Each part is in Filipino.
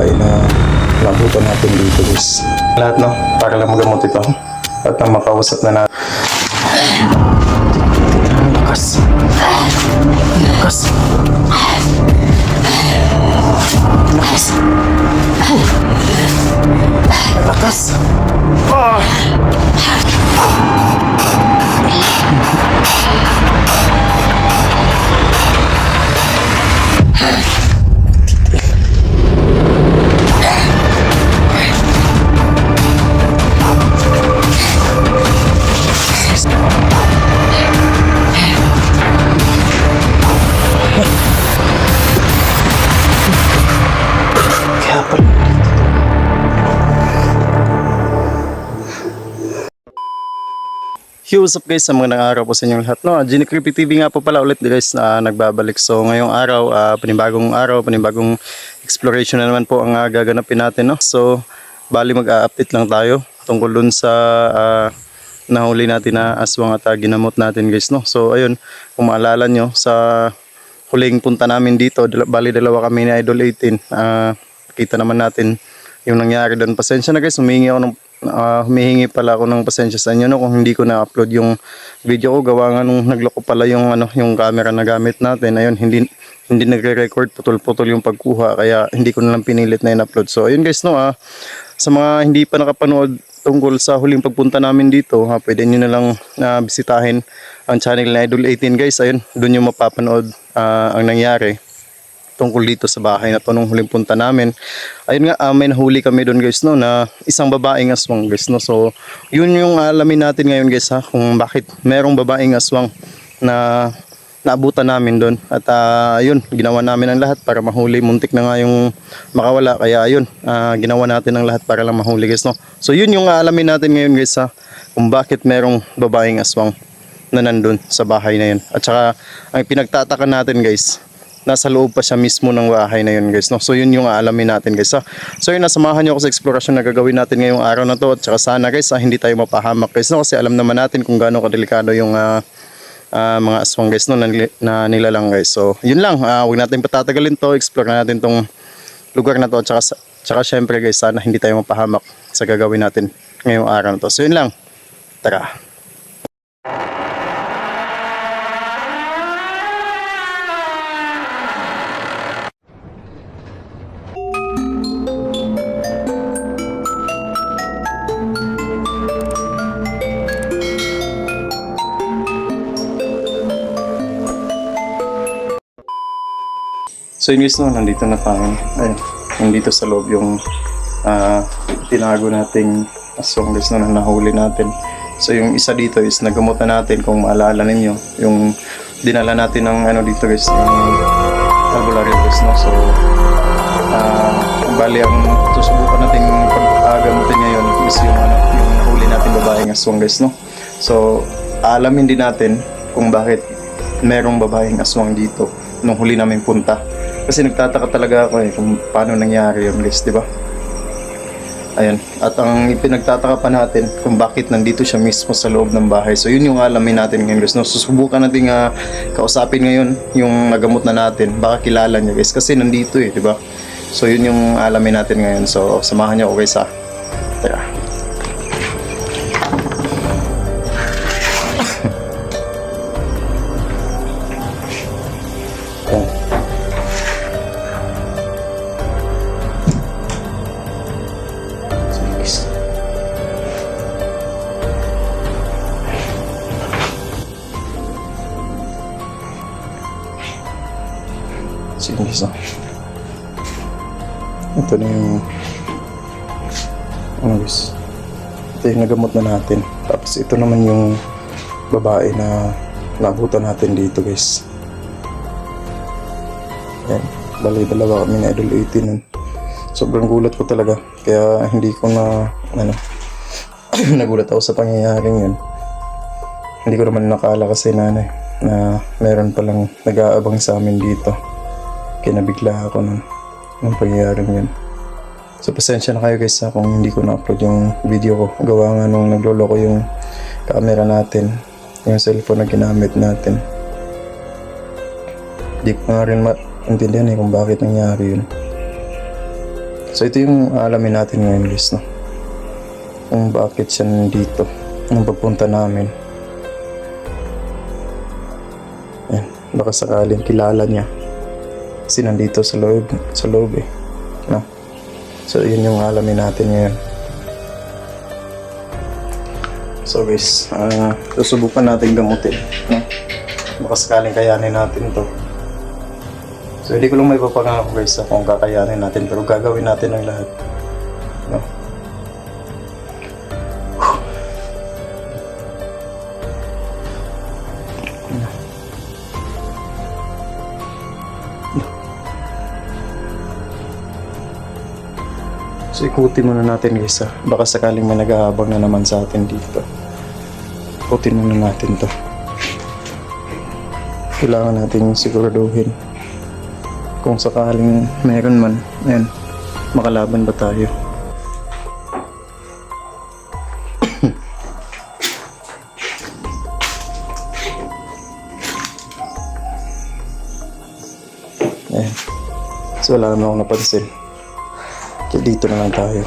babae na nabutan natin dito guys. Lahat no, para lang magamot ito. At nang makausap na natin. Lakas. Lakas. Lakas. Lakas. Ah! Kaya Hey, what's up guys? Sa mga araw po sa inyong lahat. No, Genie Creepy TV nga po pala ulit guys na nagbabalik. So ngayong araw, ah, panibagong araw, panibagong exploration na naman po ang ah, gaganapin natin. No? So bali mag-a-update lang tayo tungkol dun sa ah, nahuli natin na aswang at ah, ginamot natin guys. No? So ayun, kung maalala nyo sa huling punta namin dito, bali dalawa kami ni Idol 18. Ah, kita naman natin yung nangyari doon. Pasensya na guys, humingi ako ng ah, humihingi pala ako ng pasensya sa inyo no kung hindi ko na-upload yung video ko. Gawa nga nung nagloko pala yung ano yung camera na gamit natin. Ayun hindi hindi nagre-record putol-putol yung pagkuha kaya hindi ko na lang pinilit na in-upload. So ayun guys no ah sa mga hindi pa nakapanood tungkol sa huling pagpunta namin dito ha, pwede nyo na lang ah, bisitahin ang channel na Idol 18 guys. Ayun doon yung mapapanood ah, ang nangyari tungkol dito sa bahay na to nung huling punta namin. Ayun nga, ah, may nahuli kami doon guys no na isang babaeng aswang guys no. So, yun yung alamin natin ngayon guys ha kung bakit merong babaeng aswang na naabutan namin doon. At ah, yun, ginawa namin ang lahat para mahuli. Muntik na nga yung makawala. Kaya yun, ah, ginawa natin ang lahat para lang mahuli guys no. So, yun yung alamin natin ngayon guys ha kung bakit merong babaeng aswang na nandun sa bahay na yun. At saka, ang pinagtataka natin guys, nasa loob pa siya mismo ng bahay na yun guys no? So yun yung aalamin natin guys ha? so yun nasamahan niyo ako sa explorasyon na gagawin natin ngayong araw na to. At saka sana guys ha, hindi tayo mapahamak guys no? Kasi alam naman natin kung gaano kadelikado yung ah, ah, mga aswang guys no? Na, na nilalang guys. So yun lang uh, huwag natin patatagalin to. Explore natin tong lugar na to. At saka, sa- tsaka syempre guys sana hindi tayo mapahamak sa gagawin natin ngayong araw na to. So yun lang. Tara So yun guys nandito na tayo. Ayun, nandito sa loob yung ah, tinago nating no, na nahuli natin. So yung isa dito is nagamot na natin kung maalala ninyo. Yung dinala natin ng ano dito guys, yung albularyo guys no. So ah, bali ang susubukan nating pag-agamutin ngayon is yung ano, yung nahuli natin babaeng aswang guys no. So alamin din natin kung bakit merong babaeng aswang dito nung huli namin punta. Kasi nagtataka talaga ako eh kung paano nangyari yun guys, di ba? Ayan. At ang pinagtataka pa natin kung bakit nandito siya mismo sa loob ng bahay. So yun yung alamin natin ngayon guys. No? Susubukan natin nga kausapin ngayon yung nagamot na natin. Baka kilala niya guys. Kasi nandito eh, di ba? So yun yung alamin natin ngayon. So samahan niyo ako guys ha. Ito yung nagamot na natin tapos ito naman yung babae na nabutan natin dito guys Ayan, bali dalawa kami na idol 18 nun. Sobrang gulat ko talaga. Kaya hindi ko na, ano, nagulat ako sa pangyayaring yun. Hindi ko naman nakala kasi na, eh, na meron palang nag-aabang sa amin dito. Kaya nabigla ako nun, ng pangyayaring yun. So pasensya na kayo guys ha, kung hindi ko na-upload yung video ko. Gawa nga nung nagloloko yung camera natin, yung cellphone na ginamit natin. Di ko nga rin maintindihan eh kung bakit nangyari yun. So ito yung alamin natin ngayon guys, no? Kung bakit siya nandito. Ang papunta namin. Yan. Baka sakaling kilala niya. Kasi nandito sa loob, sa loob eh. So yun yung alamin natin ngayon. So guys, ah susubukan natin gamutin. No? Baka sakaling kayanin natin to. So hindi ko lang may papangako guys kung kakayanin natin pero gagawin natin ang lahat. So ikutin muna natin guys ha. Baka sakaling may nag-aabang na naman sa atin dito. Ikutin muna natin to. Kailangan natin siguraduhin kung sakaling meron man, ayan, makalaban ba tayo? ayan. So wala naman akong napansin. Kaya dito na lang tayo.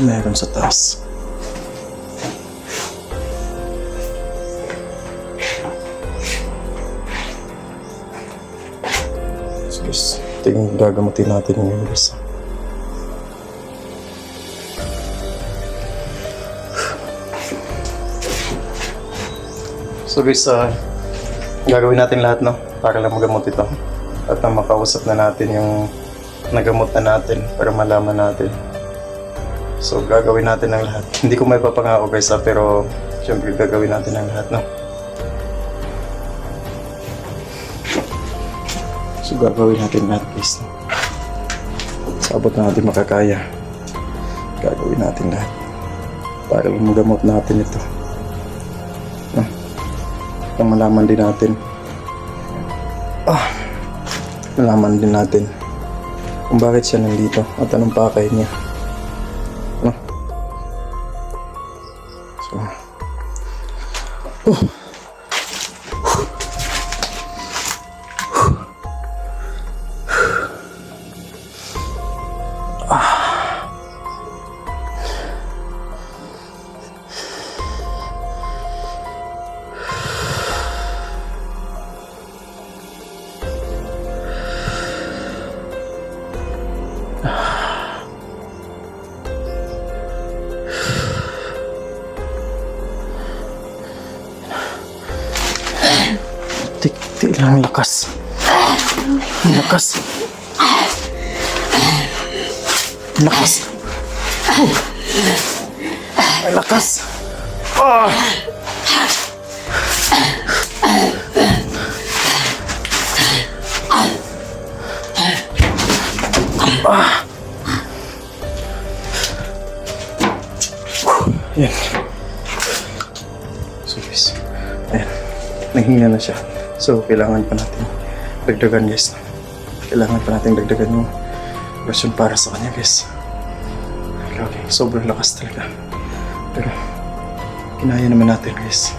Meron sa taas. So guys, yung gagamutin natin ngayon guys. So guys, ah, gagawin natin lahat no para lang magamot ito. At na makausap na natin yung nagamot na natin para malaman natin. So gagawin natin ang lahat. Hindi ko may papangako guys ah, pero syempre gagawin natin ang lahat no. So gagawin natin lahat guys. Sabot na natin makakaya. Gagawin natin lahat. Para magamot natin ito. Para malaman din natin. Ah, malaman din natin kung bakit siya nandito at anong pakay niya. No? So, Tik, tik lang lakas. Lakas. Lakas. Lakas. Ah. Ah. Yan. Guys, ayan, nanghina na siya. So kailangan pa natin dagdagan guys. Kailangan pa natin dagdagan yung version para sa kanya guys. Grabe, sobrang lakas talaga. Pero kinaya naman natin guys.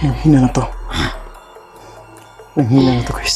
Nanghina na to. Nanghina na to guys. Whew,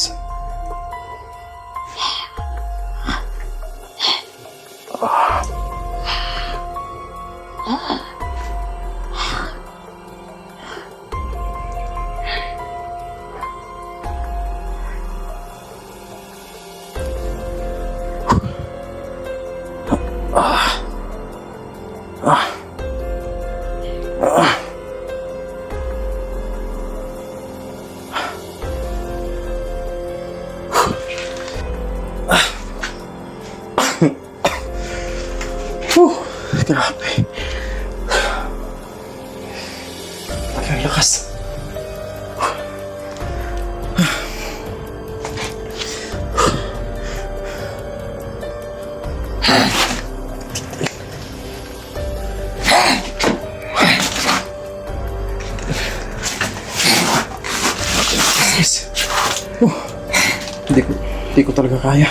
Hindi ko, hindi ko talaga kaya.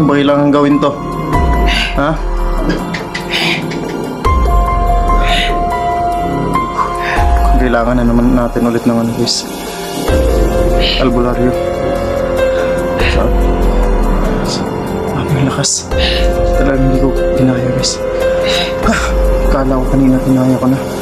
Ba kailangan gawin to? Ha? Kailangan na naman natin ulit ng ano guys. Albularyo. Sa... sa ang lakas. Talagang hindi ko kinaya guys. Ah, Kala ko kanina kinaya ko na.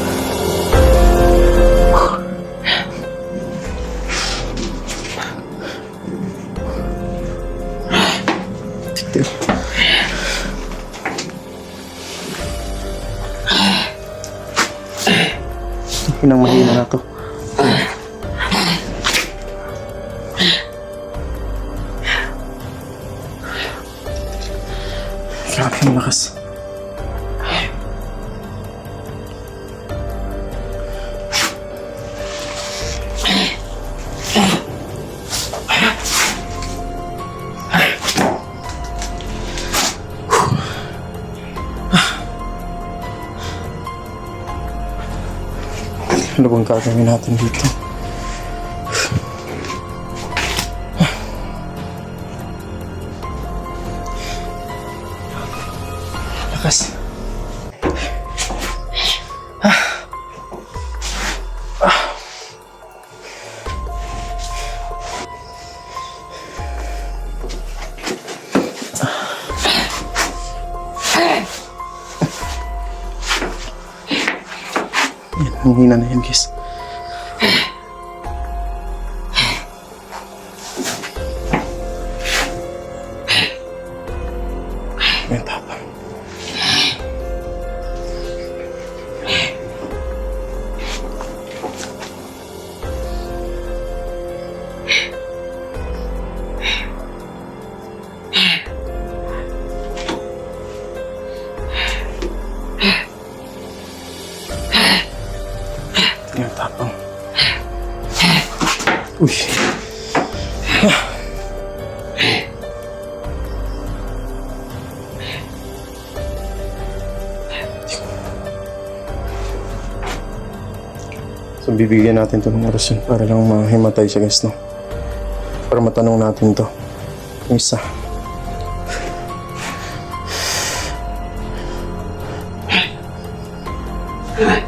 Pinang mahina na to. Grabe ang lakas. Gagawin natin dito? Lakas. Yan, ang hina na yan, guys. Uy. So bibigyan natin to ng orasyon para lang mahimatay siya guys no. Para matanong natin to. Isa. Ayan na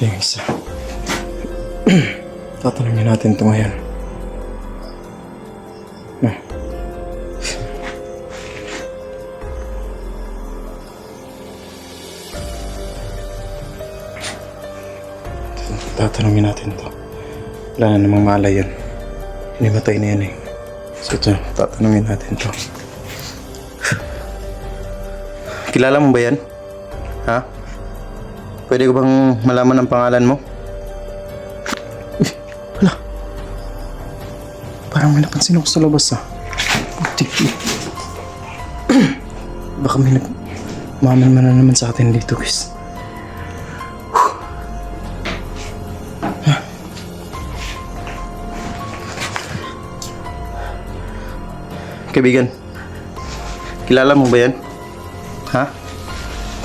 Ito yung isa. Tatanungin natin ito ngayon. Na. Tatanungin natin to. Wala na namang malay yan. Hinimatay na yan eh. So ito, tatanungin natin to. Kilala mo ba yan? Ha? Pwede ko bang malaman ang pangalan mo? Uy, wala. Parang may napansin ako sa labas ah. Putik. Baka may nag... Maman na naman sa atin dito guys. Kaibigan, kilala mo ba yan? Ha?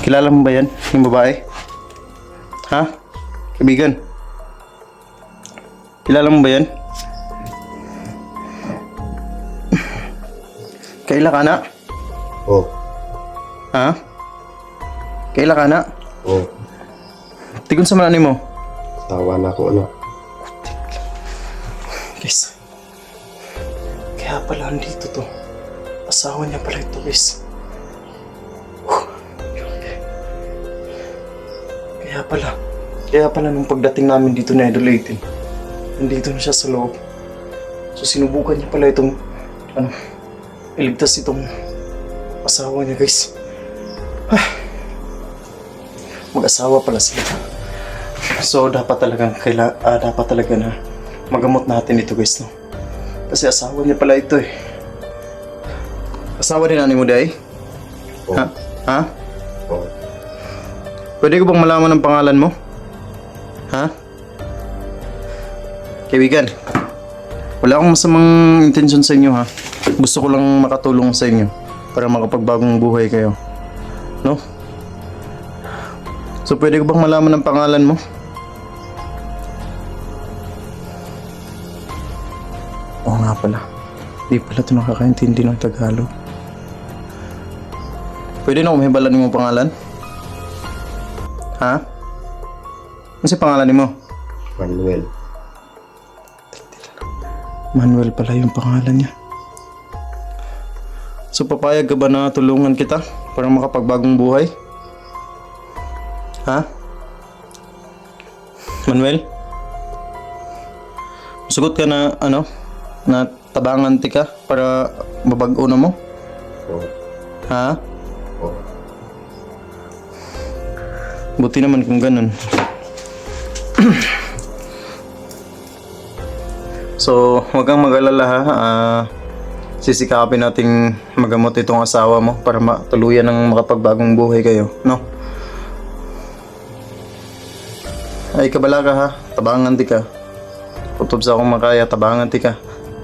Kilala mo ba yan? Yung babae? Ha? Kaibigan? Kilala mo ba yan? Kaila ka na? Oh, Ha? Kaila ka na? oh. Tigon sa manani mo. Tawa na ko na. Guys. Kaya pala andito to. Asawa niya pala ito, guys. Kaya pala. Kaya pala nung pagdating namin dito na Idol 18, nandito na siya sa loob. So sinubukan niya pala itong, ano, iligtas itong asawa niya, guys. Ah. Mag-asawa pala sila. So dapat talagang kaila ah, dapat talaga na magamot natin ito guys no. Kasi asawa niya pala ito eh. Asawa din ani mo day? Oh, Ha? Ha? oh. Pwede ko bang malaman ang pangalan mo? Ha? Kaibigan, wala akong masamang intensyon sa inyo ha. Gusto ko lang makatulong sa inyo para makapagbagong buhay kayo. No? So pwede ko bang malaman ang pangalan mo? Oo nga pala. Di pala ito nakakaintindi ng Tagalog. Pwede na umibalan mo ang pangalan? Ha? Ano si pangalan mo? Manuel. Manuel pala yung pangalan niya. So papayag ka ba na tulungan kita para makapagbagong buhay? Ha? Manuel? Sugot ka na ano? Na tabangan ti ka para mabag-o na mo? Oh, Ha? Buti naman kung ganun. so, huwag kang mag-alala ha. Ah, sisikapin nating magamot itong asawa mo para matuluyan ng makapagbagong buhay kayo, no? Ay, kabala ka ha. Tabangan ti ka. Kutob sa akong makaya, tabangan ti ka.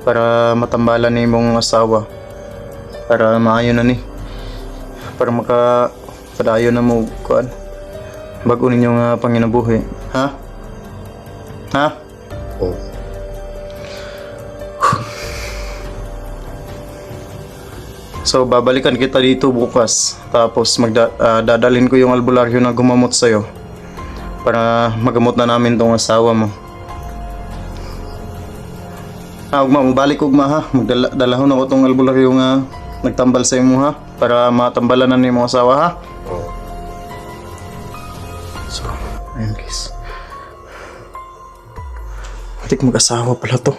Para matambalan ni mong asawa. Para maayo na ni. Para maka padayo na mo kuan bago ninyong uh, panginabuhi. Ha? Ha? Oh, So, babalikan kita dito bukas. Tapos, magda- dadalhin ko yung albularyo na gumamot sa'yo. Para magamot na namin tong asawa mo. Ah, ugma, balik ugma ha. Magdalahon ako tong albularyo nga nagtambal sa imo ha. Para matambalan na ni mong asawa ha. oh. Matik mag-asawa pala to.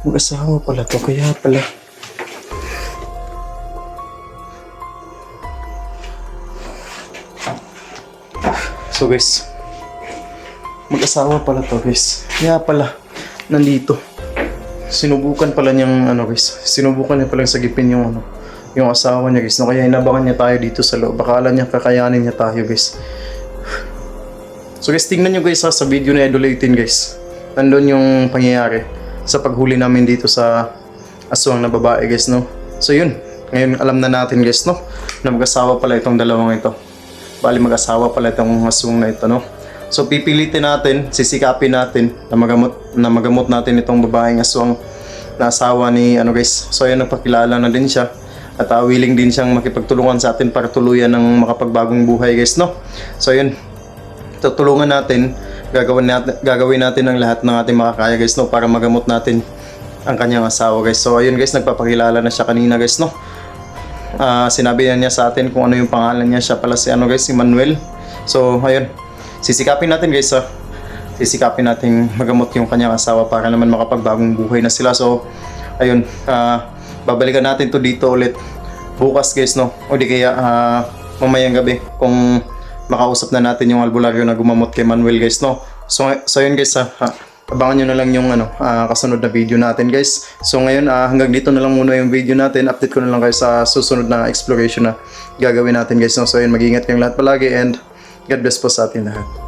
Mag-asawa pala to, kaya pala. So guys, mag-asawa pala to guys. Kaya pala, nandito. Sinubukan pala niyang ano guys, sinubukan niya palang sagipin yung ano, yung asawa niya guys. No, kaya inabangan niya tayo dito sa loob. Bakala niya kakayanin niya tayo guys. So guys, tingnan nyo guys ha, sa video na Idol 18 guys. Nandun yung pangyayari sa paghuli namin dito sa aswang na babae guys no. So yun, ngayon alam na natin guys no, na mag-asawa pala itong dalawang ito. Bali mag-asawa pala itong aswang na ito no. So pipilitin natin, sisikapin natin na magamot, na magamot natin itong babaeng aswang na asawa ni ano guys. So ayun, nagpakilala na din siya. At uh, willing din siyang makipagtulungan sa atin para tuluyan ng makapagbagong buhay guys no. So ayun, tutulungan natin, gagawin natin, gagawin natin ang lahat ng ating makakaya guys no para magamot natin ang kanyang asawa guys. So ayun guys, nagpapakilala na siya kanina guys no. Ah, sinabi na niya sa atin kung ano yung pangalan niya. Siya pala si ano guys, si Manuel. So ayun, sisikapin natin guys ha. Sisikapin natin magamot yung kanyang asawa para naman makapagbagong buhay na sila. So ayun, ah, babalikan natin to dito ulit bukas guys no. O di kaya ah, mamayang gabi kung makausap na natin yung albularyo na gumamot kay Manuel guys no. So, so yun guys ha, ha abangan nyo na lang yung ano, ah, kasunod na video natin guys. So ngayon ah, hanggang dito na lang muna yung video natin. Update ko na lang kayo sa susunod na exploration na gagawin natin guys. No? So yun, mag-ingat kayong lahat palagi and God bless po sa atin lahat.